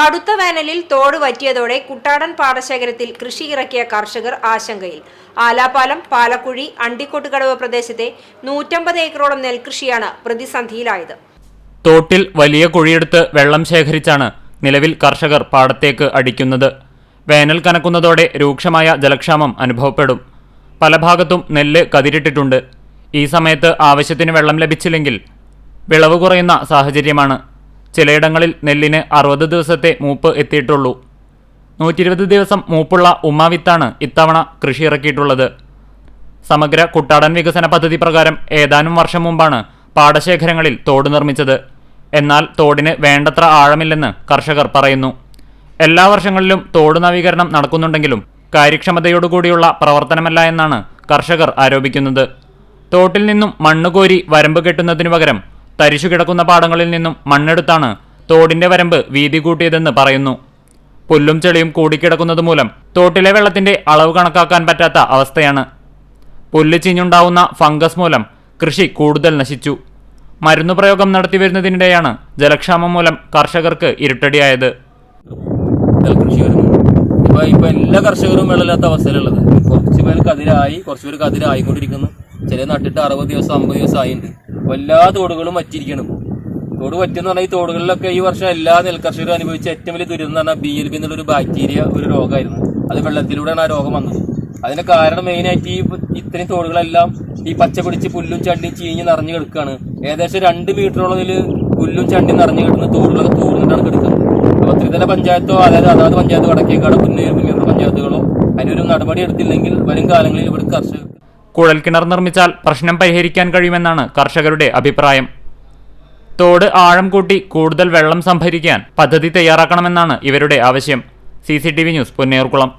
കടുത്ത വേനലിൽ തോട് വറ്റിയതോടെ കുട്ടാടൻ പാടശേഖരത്തിൽ കൃഷി ഇറക്കിയ കർഷകർ ആശങ്കയിൽ. ആലാപാലം പാലക്കുഴി അണ്ടിക്കോട്ടുകടവ് പ്രദേശത്തെ നൂറ്റമ്പത് ഏക്കറോളം നെൽകൃഷിയാണ് പ്രതിസന്ധിയിലായത്. തോട്ടിൽ വലിയ കുഴിയെടുത്ത് വെള്ളം ശേഖരിച്ചാണ് നിലവിൽ കർഷകർ പാടത്തേക്ക് അടിക്കുന്നത്. വേനൽ കനക്കുന്നതോടെ രൂക്ഷമായ ജലക്ഷാമം അനുഭവപ്പെടും. പല ഭാഗത്തും നെല്ല് കതിരിട്ടിട്ടുണ്ട്. ഈ സമയത്ത് ആവശ്യത്തിന് വെള്ളം ലഭിച്ചില്ലെങ്കിൽ വിളവ് കുറയുന്ന സാഹചര്യമാണ് ചിലയിടങ്ങളിൽ നെല്ലിന് അറുപത് ദിവസത്തെ മൂപ്പ് എത്തിയിട്ടുള്ളൂ. നൂറ്റി ഇരുപത് ദിവസം മൂപ്പുള്ള ഉമ്മാവിത്താണ് ഇത്തവണ കൃഷി ഇറക്കിയിട്ടുള്ളത്. സമഗ്ര കുട്ടാടൻ വികസന പദ്ധതി പ്രകാരം ഏതാനും വർഷം മുമ്പാണ് പാടശേഖരങ്ങളിൽ തോട് നിർമ്മിച്ചത്. എന്നാൽ തോടിന് വേണ്ടത്ര ആഴമില്ലെന്ന് കർഷകർ പറയുന്നു. എല്ലാ വർഷങ്ങളിലും തോട് നവീകരണം നടക്കുന്നുണ്ടെങ്കിലും കാര്യക്ഷമതയോടുകൂടിയുള്ള പ്രവർത്തനമല്ല എന്നാണ് കർഷകർ ആരോപിക്കുന്നത്. തോട്ടിൽ നിന്നും മണ്ണ് കോരി വരമ്പ് കെട്ടുന്നതിനു പകരം തരിശു കിടക്കുന്ന പാടങ്ങളിൽ നിന്നും മണ്ണെടുത്താണ് തോടിന്റെ വരമ്പ് വീതി കൂട്ടിയതെന്ന് പറയുന്നു. പുല്ലും ചെളിയും കൂടിക്കിടക്കുന്നത് മൂലം തോട്ടിലെ വെള്ളത്തിന്റെ അളവ് കണക്കാക്കാൻ പറ്റാത്ത അവസ്ഥയാണ്. പുല്ല് ചീഞ്ഞുണ്ടാവുന്ന ഫംഗസ് മൂലം കൃഷി കൂടുതൽ നശിച്ചു. മരുന്നു പ്രയോഗം നടത്തി വരുന്നതിനിടെയാണ് ജലക്ഷാമം മൂലം കർഷകർക്ക് ഇരുട്ടടിയായത്. ഇപ്പൊ ഇപ്പൊ എല്ലാ കർഷകരും വെള്ളമില്ലാത്ത അവസ്ഥയിലുള്ളത്. കുറച്ച് പേര് കതിരായി കുറച്ച് പേര് കതിരായിക്കൊണ്ടിരിക്കുന്നു. ചില നട്ടിട്ട് അറുപത് ദിവസം അമ്പത് ദിവസം ആയിട്ടുണ്ട് എല്ലാ തോടുകളും വറ്റിയിരിക്കണം. തോട് പറ്റുന്ന പറഞ്ഞാൽ ഈ തോടുകളിലൊക്കെ ഈ വർഷം എല്ലാ നെൽകർഷകരും അനുഭവിച്ച ഏറ്റവും വലിയ ദുരിതം എന്ന് പറഞ്ഞാൽ ബി എൽ ബി എന്നുള്ളൊരു ബാക്ടീരിയ ഒരു രോഗമായിരുന്നു അത് വെള്ളത്തിലൂടെയാണ് ആ രോഗം വന്നത്. അതിന്റെ കാരണം മെയിനായിട്ട് ഈ ഇത്രയും തോടുകളെല്ലാം ഈ പച്ച പിടിച്ച് പുല്ലും ചണ്ടിയും ചീഞ്ഞ് നിറഞ്ഞു കിടക്കുകയാണ് ഏകദേശം രണ്ട് മീറ്ററോളം ഇതിൽ പുല്ലും ചണ്ടിയും നിറഞ്ഞു കിടന്ന് തോടുകളൊക്കെ തൂർന്നിട്ടാണ് കിടക്കുന്നത്. അപ്പോൾ ത്രിതല പഞ്ചായത്തോ അതായത് അതാത് പഞ്ചായത്ത് വടക്കേക്കാട് പുന്നേ പഞ്ചായത്തുകളോ അതിനൊരു നടപടി എടുത്തില്ലെങ്കിൽ വരും കാലങ്ങളിൽ ഇവിടെ കർഷകർ കുഴൽക്കിണർ നിർമ്മിച്ചാൽ പ്രശ്നം പരിഹരിക്കാൻ കഴിയുമെന്നാണ് കർഷകരുടെ അഭിപ്രായം. തോട് ആഴം കൂട്ടി കൂടുതൽ വെള്ളം സംഭരിക്കാൻ പദ്ധതി തയ്യാറാക്കണമെന്നാണ് ഇവരുടെ ആവശ്യം. C news Ponnerkulam.